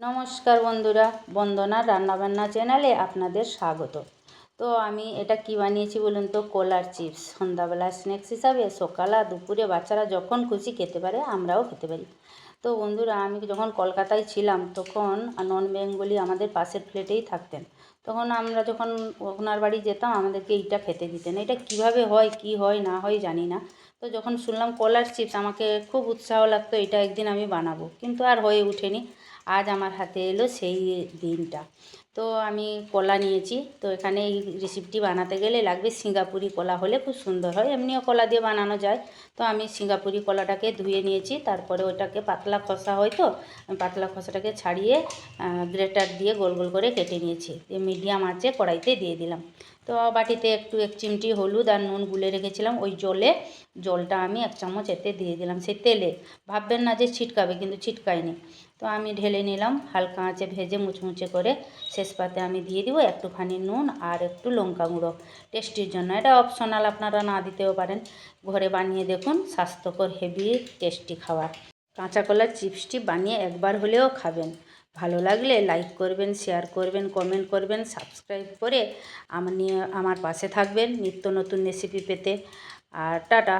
নমস্কার বন্ধুরা, বন্দনার রান্নাবান্না চ্যানেলে আপনাদের স্বাগত। তো আমি এটা কি বানিয়েছি বলুন তো, কলার চিপস। সন্ধ্যাবেলা স্ন্যাক্স হিসাবে সকালে আর দুপুরে বাচ্চারা যখন খুশি খেতে পারে, আমরাও খেতে পারি। তো বন্ধুরা, আমি যখন কলকাতায় ছিলাম, তখন নন বেঙ্গলি আমাদের পাশের ফ্ল্যাটেই থাকতেন। তখন আমরা যখন ওনার বাড়ি যেতাম, আমাদেরকে এইটা খেতে দিতেন। এটা কীভাবে হয়, কি হয়, না হয় জানি না। তো যখন শুনলাম কলার চিপস, আমাকে খুব উৎসাহ লাগতো, এটা একদিন আমি বানাবো। কিন্তু আর হয়ে ওঠেনি। আজ আমার হাতে এলো সেই দিনটা। তো আমি কলা নিয়েছি। তো এখানে এই রেসিপিটি বানাতে গেলে লাগবে সিঙ্গাপুরি কলা হলে খুব সুন্দর হয়। এমনিও কলা দিয়ে বানানো যায়। তো আমি সিঙ্গাপুরি কলাটাকে ধুয়ে নিয়েছি। তারপরে ওটাকে পাতলা খসা হয় তো পাতলা খসাটাকে ছাড়িয়ে গ্রেটার দিয়ে গোল গোল করে কেটে নিয়েছি। মিডিয়াম আঁচে কড়াইতে দিয়ে দিলাম। তো বাটিতে একটু এক চিমটি হলুদ আর নুন গুলে রেখেছিলাম। ওই জলে, জলটা আমি এক চামচ এতে দিয়ে দিলাম সে তেলে। ভাববেন না যে ছিটকাবে, কিন্তু ছিটকায়নি। তো আমি ঢেলে নিলাম। হালকা আঁচে ভেজে মুচমুচে করে শেষ পাতে আমি দিয়ে দিব একটুখানি নুন আর একটু লঙ্কা গুঁড়ো। টেস্টির জন্য এটা অপশনাল আপনারা না দিতেও পারেন। ঘরে বানিয়ে দেখুন, স্বাস্থ্যকর হেভি টেস্টি খাবার। কাঁচা কলার চিপসটি বানিয়ে একবার হলেও খাবেন। ভালো লাগলে লাইক করবেন শেয়ার করবেন কমেন্ট করবেন সাবস্ক্রাইব করে আমার নিয়ে, আমার পাশে থাকবেন নিত্য নতুন রেসিপি পেতে। আর টাটা!